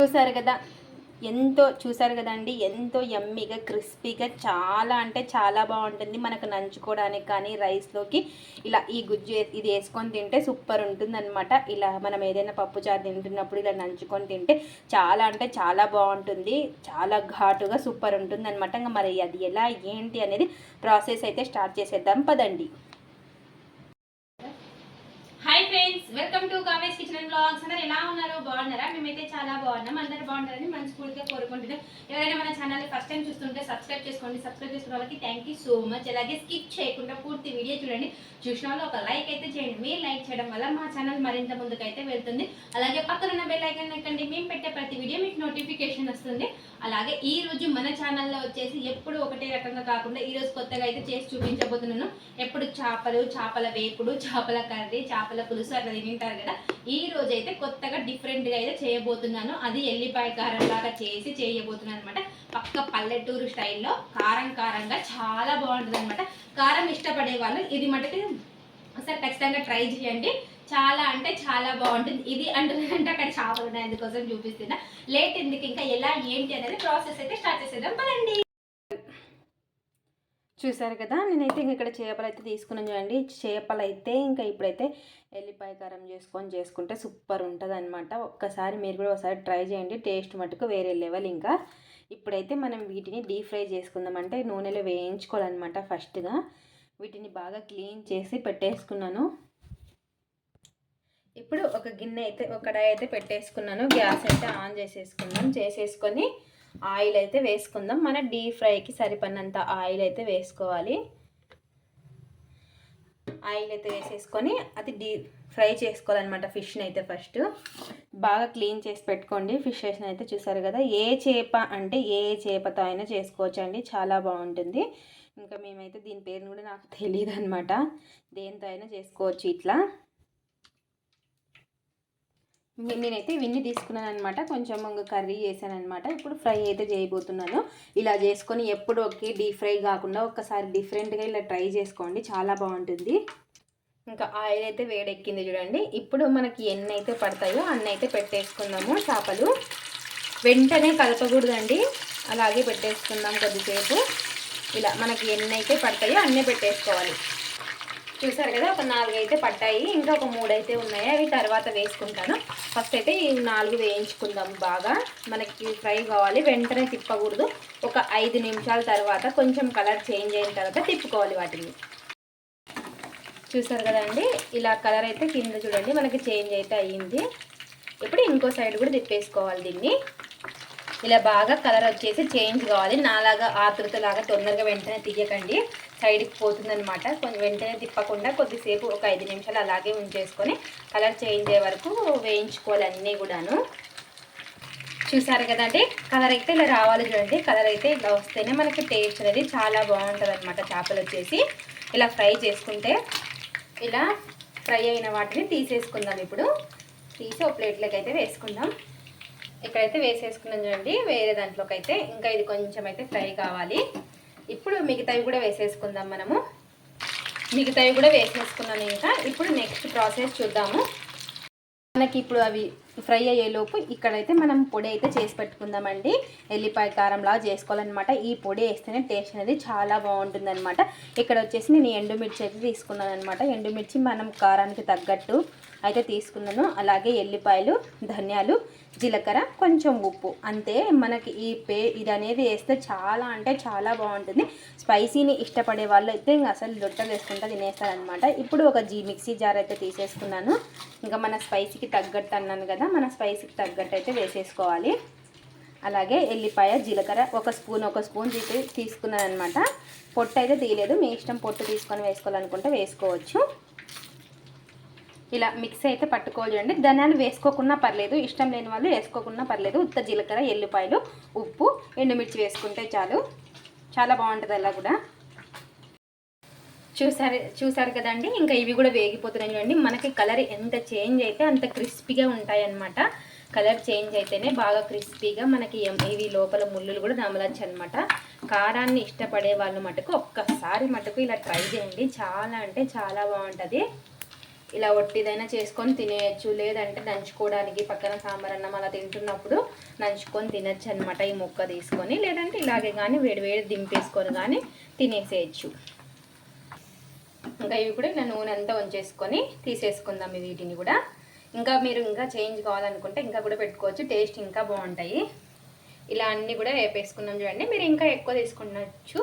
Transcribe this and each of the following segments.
చూసారు కదా? ఎంతో చూసారు కదండి ఎంతో యమ్మీగా క్రిస్పీగా చాలా అంటే చాలా బాగుంటుంది. మనకు నంచుకోవడానికి కానీ రైస్లోకి ఇలా ఈ గుజ్జు ఇది వేసుకొని తింటే సూపర్ ఉంటుందన్నమాట. ఇలా మనం ఏదైనా పప్పు చారు తింటున్నప్పుడు ఇలా నంచుకొని తింటే చాలా అంటే చాలా బాగుంటుంది. చాలా ఘాటుగా సూపర్ ఉంటుందన్నమాట. ఇంకా మరి అది ఎలా ఏంటి అనేది ప్రాసెస్ అయితే స్టార్ట్ చేసేద్దాం. పదండి. Hi friends welcome to Kaave's kitchen and blogs అందరు ఎలా ఉన్నారు? బాగున్నారా? మేమైతే చాలా బాగున్నాం. అందరు బాగుంటారని మనస్ఫూర్తిగా కోరుకుంటున్నాం. ఎవరైనా మన ఛానల్ ఫస్ట్ టైం చూస్తుంటే సబ్స్క్రైబ్ చేసుకోండి. సబ్స్క్రైబ్ చేసుకున్న వాళ్ళకి థ్యాంక్ యూ సో మచ్ అలాగే స్కిప్ చేయకుండా పూర్తి వీడియో చూడండి. చూసిన వాళ్ళు ఒక లైక్ అయితే చేయండి. మీరు లైక్ చేయడం వల్ల మా ఛానల్ మరింత ముందుకైతే వెళ్తుంది. అలాగే పక్కనున్న బెల్ ఐకన్ ఎక్కండి మేము పెట్టే ప్రతి వీడియో మీకు నోటిఫికేషన్ వస్తుంది. అలాగే ఈ రోజు మన ఛానల్లో వచ్చేసి ఎప్పుడు ఒకటే రకంగా కాకుండా ఈ రోజు కొత్తగా అయితే చేసి చూపించబోతున్నాను. ఎప్పుడు చేపలు చేపల వేపుడు చేపల కర్రీ చేపల పులుసు అట్లా తింటారు కదా. ఈ రోజు అయితే కొత్తగా డిఫరెంట్గా అయితే చేయబోతున్నాను. అది ఎల్లిపాయ కారం లాగా చేసి చేయబోతున్నాను అనమాట పక్క పల్లెటూరు స్టైల్లో కారం కారంగా చాలా బాగుంటుంది అనమాట కారం ఇష్టపడే వాళ్ళు ఇది మటుకు ఒకసారి ఖచ్చితంగా ట్రై చేయండి. చాలా అంటే చాలా బాగుంటుంది. ఇది అంటుందంటే అక్కడ చేపలు ఉన్నాయి అందుకోసం చూపిస్తున్నా. లేట్ ఎందుకు? ఇంకా ఎలా ఏంటి అనేది ప్రాసెస్ అయితే స్టార్ట్ చేసేద్దాం. పదండి. చూసారు కదా నేనైతే ఇంక ఇక్కడ చేపలు అయితే తీసుకున్నాను చూడండి. చేపలు అయితే ఇంకా ఇప్పుడైతే ఎల్లిపాయ కారం చేసుకొని చేసుకుంటే సూపర్ ఉంటుంది అనమాట ఒక్కసారి మీరు కూడా ఒకసారి ట్రై చేయండి టేస్ట్ మటుకు వేరే లెవెల్ ఇంకా. ఇప్పుడైతే మనం వీటిని డీప్ ఫ్రై చేసుకుందాం. అంటే నూనెలో వేయించుకోవాలన్నమాట ఫస్ట్గా. వీటిని బాగా క్లీన్ చేసి పెట్టేసుకున్నాను. ఇప్పుడు ఒక గిన్నె అయితే ఒక అయితే పెట్టేసుకున్నాను. గ్యాస్ అయితే ఆన్ చేసేసుకుందాం చేసేసుకొని ఆయిల్ అయితే వేసుకుందాం. మన డీప్ ఫ్రైకి సరిపడినంత ఆయిల్ అయితే వేసుకోవాలి. ఆయిల్ అయితే వేసేసుకొని అది డీ ఫ్రై చేసుకోవాలన్నమాట ఫిష్ని అయితే ఫస్ట్. బాగా క్లీన్ చేసి పెట్టుకోండి. ఫిషెస్ని అయితే చూసారు కదా ఏ చేప అంటే ఏ చేపతో అయినా చేసుకోవచ్చండి. చాలా బాగుంటుంది. ఇంకా మేమైతే దీని పేరుని కూడా నాకు తెలియదు అనమాట దేనితో అయినా చేసుకోవచ్చు ఇట్లా. నేనైతే ఇవన్నీ తీసుకున్నాను అనమాట కొంచెం ఇంకా కర్రీ చేశాను అనమాట ఇప్పుడు ఫ్రై అయితే చేయబోతున్నాను. ఇలా చేసుకొని ఎప్పుడు ఒకే డీప్ ఫ్రై కాకుండా ఒక్కసారి డిఫరెంట్గా ఇలా ట్రై చేసుకోండి. చాలా బాగుంటుంది. ఇంకా ఆయిల్ అయితే వేడెక్కింది చూడండి. ఇప్పుడు మనకి ఎన్ని అయితే పడతాయో అన్ని అయితే పెట్టేసుకుందాము చేపలు. వెంటనే కలపకూడదండి. అలాగే పెట్టేసుకుందాం కొద్దిసేపు. ఇలా మనకి ఎన్ని అయితే పడతాయో అన్నీ పెట్టేసుకోవాలి. చూసారు కదా ఒక నాలుగు అయితే పట్టాయి. ఇంకా ఒక మూడు అయితే ఉన్నాయి. అవి తర్వాత వేసుకుంటాను. ఫస్ట్ అయితే ఈ నాలుగు వేయించుకుందాం బాగా. మనకి ఫ్రై కావాలి. వెంటనే తిప్పకూడదు. ఒక ఐదు నిమిషాల తర్వాత కొంచెం కలర్ చేంజ్ అయిన తర్వాత తిప్పుకోవాలి వాటిని. చూసారు కదండి ఇలా కలర్ అయితే కింద చూడండి మనకి చేంజ్ అయితే అయ్యింది. ఇప్పుడు ఇంకో సైడ్ కూడా తిప్పేసుకోవాలి దీన్ని. ఇలా బాగా కలర్ వచ్చేసి చేంజ్ కావాలి. నాలాగా ఆతృతలాగా తొందరగా వెంటనే తీయకండి. సైడ్కి పోతుందనమాట కొంచెం వెంటనే తిప్పకుండా కొద్దిసేపు ఒక ఐదు నిమిషాలు అలాగే ఉంచేసుకొని కలర్ చేంజ్ అయ్యే వరకు వేయించుకోవాలి అన్నీ కూడాను. చూసారు కదండి కలర్ అయితే ఇలా రావాలి చూడండి. కలర్ అయితే ఇలా వస్తేనే మనకి టేస్ట్ అనేది చాలా బాగుంటుంది అనమాట చేపలు వచ్చేసి. ఇలా ఫ్రై చేసుకుంటే ఇలా ఫ్రై అయిన వాటిని తీసేసుకుందాం ఇప్పుడు. తీసి ఒక ప్లేట్లోకి అయితే వేసుకుందాం. ఇక్కడైతే వేసేసుకున్నాం చూడండి వేరే దాంట్లోకి అయితే ఇంకా ఇది కొంచెం అయితే ఫ్రై కావాలి. ఇప్పుడు మిగతావి కూడా వేసేసుకుందాం మనము. మిగతావి కూడా వేసేసుకున్నాను ఇంకా. ఇప్పుడు నెక్స్ట్ ప్రాసెస్ చూద్దాము. మనకి ఇప్పుడు అవి ఫ్రై అయ్యేలోపు ఇక్కడైతే మనం పొడి అయితే చేసి పెట్టుకుందామండి. ఎల్లిపాయ కారంలా చేసుకోవాలన్నమాట. ఈ పొడి వేస్తేనే టేస్ట్ అనేది చాలా బాగుంటుందన్నమాట. ఇక్కడ వచ్చేసి నేను ఎండుమిర్చి అయితే తీసుకున్నాను అనమాట ఎండుమిర్చి మనం కారానికి తగ్గట్టు అయితే తీసుకున్నాను. అలాగే ఎల్లిపాయలు ధనియాలు జీలకర్ర కొంచెం ఉప్పు. అంతే మనకి ఈ పే ఇది అనేది వేస్తే చాలా అంటే చాలా బాగుంటుంది. స్పైసీని ఇష్టపడే వాళ్ళు అయితే ఇంకా అసలు దొట్టలు వేసుకుంటా తినేస్తారనమాట ఇప్పుడు ఒక జీ మిక్సీ జార్ అయితే తీసేసుకున్నాను. ఇంకా మన స్పైసీకి తగ్గట్టు అన్నాను కదా మన స్పైసీకి తగ్గట్టు అయితే వేసేసుకోవాలి. అలాగే ఎల్లిపాయ జీలకర్ర ఒక స్పూన్ ఒక స్పూన్ తీసి తీసుకున్నాను అనమాట పొట్టు అయితే తీయలేదు. మీ ఇష్టం పొట్టు తీసుకొని వేసుకోవాలనుకుంటే వేసుకోవచ్చు. ఇలా మిక్స్ అయితే పట్టుకోవాలి చూడండి ధనియాలు వేసుకోకున్నా పర్లేదు ఇష్టం లేని వాళ్ళు వేసుకోకున్నా పర్లేదు. ఉత్త జీలకర్ర ఎల్లిపాయలు ఉప్పు ఎండుమిర్చి వేసుకుంటే చాలు. చాలా బాగుంటుంది అలా కూడా. చూసారు చూసారు కదండి? ఇంకా ఇవి కూడా వేగిపోతున్నాయి చూడండి. మనకి కలర్ ఎంత చేంజ్ అయితే అంత క్రిస్పీగా ఉంటాయి అన్నమాట కలర్ చేంజ్ అయితేనే బాగా క్రిస్పీగా మనకి ఇవి లోపల ముళ్ళులు కూడా నమలచ్చు అనమాట కారాన్ని ఇష్టపడే వాళ్ళు మటుకు ఒక్కసారి మటుకు ఇలా ట్రై చేయండి. చాలా అంటే చాలా బాగుంటుంది. ఇలా ఒట్టిదైనా చేసుకొని తినేయచ్చు. లేదంటే నంచుకోవడానికి పక్కన సాంబార్ అన్నం అలా తింటున్నప్పుడు నంచుకొని తినచ్చు అనమాట ఈ ముక్క తీసుకొని. లేదంటే ఇలాగే కానీ వేడి వేడి దింపేసుకొని కానీ తినేసేయచ్చు. ఇంకా ఇవి కూడా ఇలా నూనె అంతా వంచేసుకొని తీసేసుకుందాం వీటిని కూడా. ఇంకా మీరు ఇంకా చేంజ్ కావాలనుకుంటే ఇంకా కూడా పెట్టుకోవచ్చు. టేస్ట్ ఇంకా బాగుంటాయి. ఇలా అన్నీ కూడా వేపేసుకున్నాం చూడండి. మీరు ఇంకా ఎక్కువ తీసుకున్నచ్చు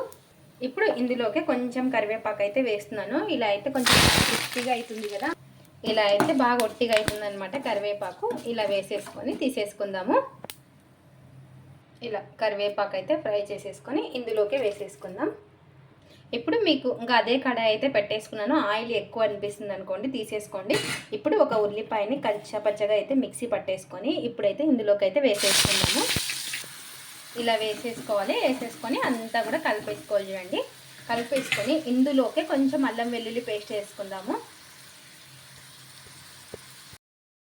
ఇప్పుడు ఇందులోకి కొంచెం కరివేపాకు అయితే వేస్తున్నాను. ఇలా అయితే కొంచెం క్రిస్పీగా అవుతుంది కదా. ఇలా అయితే బాగా ఒట్టిగా అవుతుంది అనమాట కరివేపాకు. ఇలా వేసేసుకొని తీసేసుకుందాము. ఇలా కరివేపాకు అయితే ఫ్రై చేసేసుకొని ఇందులోకి వేసేసుకుందాం. ఇప్పుడు మీకు ఇంకా అదే కడాయి అయితే పెట్టేసుకున్నాను. ఆయిల్ ఎక్కువ అనిపిస్తుంది అనుకోండి తీసేసుకోండి. ఇప్పుడు ఒక ఉల్లిపాయని కచ్చపచ్చగా అయితే మిక్సీ పట్టేసుకొని ఇప్పుడైతే ఇందులోకి అయితే వేసేసుకుందాము. ఇలా వేసేసుకోవాలి. వేసేసుకొని అంతా కూడా కలిపేసుకోవాలి చూడండి. కలిపేసుకొని ఇందులోకి కొంచెం అల్లం వెల్లుల్లి పేస్ట్ వేసుకుందాము.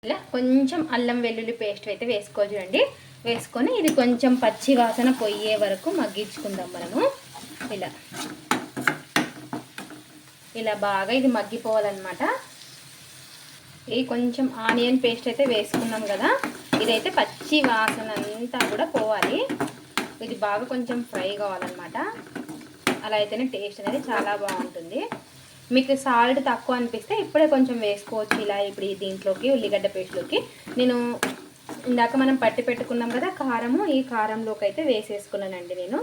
ఇలా కొంచెం అల్లం వెల్లుల్లి పేస్ట్ అయితే వేసుకోవాలి చూడండి. వేసుకొని ఇది కొంచెం పచ్చి వాసన పోయే వరకు మగ్గించుకుందాం మనము. ఇలా. ఇలా బాగా ఇది మగ్గిపోవాలన్నమాట. ఇది కొంచెం ఆనియన్ పేస్ట్ అయితే వేసుకున్నాం కదా. ఇదైతే పచ్చి వాసన అంతా కూడా పోవాలి. ఇది బాగా కొంచెం ఫ్రై కావాలన్నమాట. అలా అయితేనే టేస్ట్ అనేది చాలా బాగుంటుంది. మీకు సాల్ట్ తక్కువ అనిపిస్తే ఇప్పుడే కొంచెం వేసుకోవచ్చు. ఇలా ఇప్పుడు ఈ దీంట్లోకి ఉల్లిగడ్డ పేస్ట్లోకి. నేను ఇందాక మనం పట్టి పెట్టుకున్నాం కదా కారము ఈ కారంలోకి అయితే వేసేసుకున్నానండి నేను.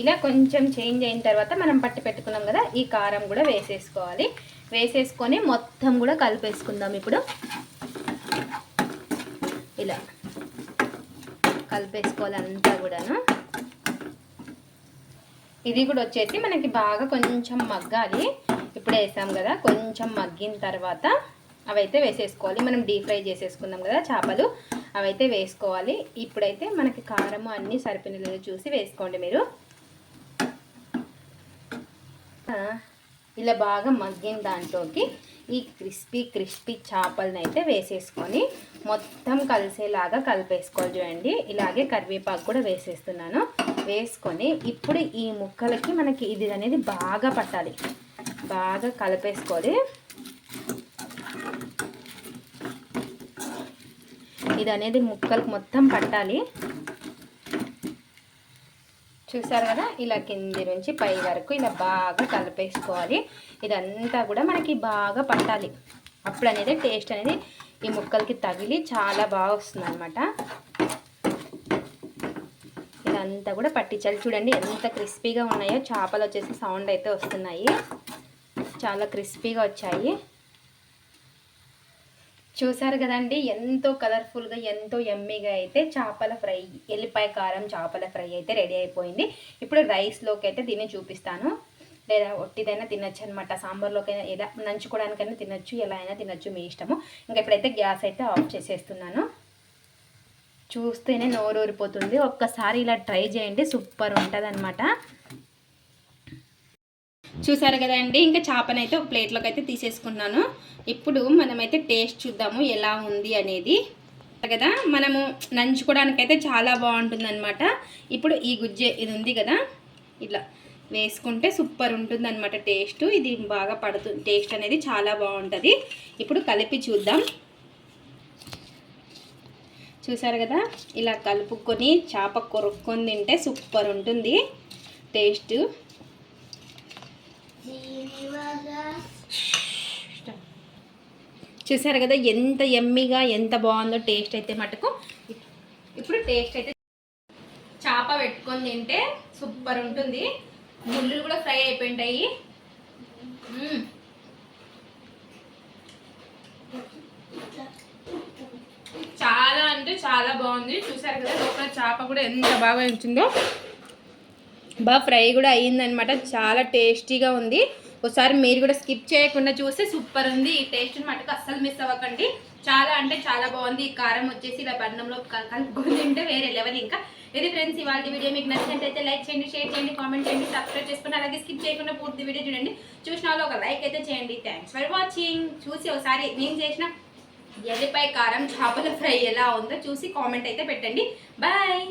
ఇలా కొంచెం చేంజ్ అయిన తర్వాత మనం పట్టి పెట్టుకున్నాం కదా ఈ కారం కూడా వేసేసుకోవాలి. వేసేసుకొని మొత్తం కూడా కలిపేసుకుందాం ఇప్పుడు. ఇలా. కలిపేసుకోవాలి అంతా కూడాను. ఇది కూడా వచ్చేసి మనకి బాగా కొంచెం మగ్గాలి. ఇప్పుడు వేసాం కదా కొంచెం మగ్గిన తర్వాత అవైతే వేసేసుకోవాలి. మనం డీప్ ఫ్రై చేసేసుకున్నాం కదా చేపలు అవైతే వేసుకోవాలి. ఇప్పుడైతే మనకి కారము అన్నీ సరిపోయిన చూసి వేసుకోండి మీరు. ఇలా బాగా మగ్గిన దాంట్లోకి ఈ క్రిస్పీ క్రిస్పీ చేపలను అయితే వేసేసుకొని మొత్తం కలిసేలాగా కలిపేసుకోవాలి చూడండి. ఇలాగే కరివేపాకు కూడా వేసేస్తున్నాను. వేసుకొని ఇప్పుడు ఈ ముక్కలకి మనకి ఇది అనేది బాగా పట్టాలి. బాగా కలిపేసుకోవాలి. ఇది అనేది ముక్కలకు మొత్తం పట్టాలి. చూసారు కదా? ఇలా కింది నుంచి పై వరకు ఇలా బాగా కలిపేసుకోవాలి. ఇదంతా కూడా మనకి బాగా పట్టాలి. అప్పుడు అనేది టేస్ట్ అనేది ఈ ముక్కలకి తగిలి చాలా బాగా వస్తుంది అనమాట ఇదంతా కూడా పట్టించాలి. చూడండి ఎంత క్రిస్పీగా ఉన్నాయో. చేపలు వచ్చేసి సౌండ్ అయితే వస్తున్నాయి. చాలా క్రిస్పీగా వచ్చాయి. చూసారు కదండి ఎంతో కలర్ఫుల్గా ఎంతో ఎమ్మీగా అయితే చేపల ఫ్రై ఎల్లిపాయ కారం చేపల ఫ్రై అయితే రెడీ అయిపోయింది. ఇప్పుడు రైస్లోకి అయితే దీన్ని చూపిస్తాను. లేదా ఒట్టిదైనా తినొచ్చు అనమాట సాంబార్లోకైనా ఎలా నంచుకోవడానికైనా తినచ్చు ఎలా అయినా తినచ్చు మీ ఇష్టము. ఇంకా ఇప్పుడైతే గ్యాస్ అయితే ఆఫ్ చేసేస్తున్నాను. చూస్తేనే నోరూరిపోతుంది. ఒక్కసారి ఇలా ట్రై చేయండి సూపర్ ఉంటుంది అనమాట చూసారు కదండి? ఇంకా చేపనైతే ఒక ప్లేట్లోకి అయితే తీసేసుకున్నాను. ఇప్పుడు మనమైతే టేస్ట్ చూద్దాము ఎలా ఉంది అనేది. కదా? మనము నంచుకోవడానికైతే చాలా బాగుంటుంది అనమాట ఇప్పుడు ఈ గుజ్జె ఇది ఉంది కదా? ఇట్లా వేసుకుంటే సూపర్ ఉంటుంది అనమాట టేస్ట్. ఇది బాగా పడుతుంది టేస్ట్ అనేది చాలా బాగుంటుంది. ఇప్పుడు కలిపి చూద్దాం. చూసారు కదా? ఇలా కలుపుకొని చేప కొరుక్కొని తింటే సూపర్ ఉంటుంది. టేస్ట్. చూసారు కదా ఎంత ఎమ్మిగా ఎంత బాగుందో టేస్ట్ అయితే మటుకు. ఇప్పుడు టేస్ట్ అయితే చేప పెట్టుకొని తింటే సూపర్ ఉంటుంది. ముళ్ళు కూడా ఫ్రై అయిపోయింటాయి. చాలా అంటే చాలా బాగుంది. చూసారు కదా లోపల చేప కూడా ఎంత బాగా ఉంచిందో. బాగా ఫ్రై కూడా అయ్యిందనమాట చాలా టేస్టీగా ఉంది. ఒకసారి మీరు కూడా స్కిప్ చేయకుండా చూస్తే సూపర్ ఉంది. ఈ టేస్ట్ మటుకు అస్సలు మిస్ అవ్వకండి. చాలా అంటే చాలా బాగుంది. ఈ కారం వచ్చేసి ఇలా బన్నంలో కలుపుకొని తింటే వేరే లెవెల్ ఇంకా. ఇది ఫ్రెండ్స్ ఇవాళ వీడియో మీకు నచ్చినట్టయితే లైక్ చేయండి షేర్ చేయండి కామెంట్ చేయండి సబ్స్క్రైబ్ చేసుకుని అలాగే స్కిప్ చేయకుండా పూర్తి వీడియో చూడండి. చూసిన వాళ్ళు ఒక లైక్ అయితే చేయండి. థ్యాంక్స్ ఫర్ వాచింగ్ చూసి ఒకసారి నేను చేసిన ఎల్లిపాయ కారం చేపల ఫ్రై ఎలా ఉందో చూసి కామెంట్ అయితే పెట్టండి. బాయ్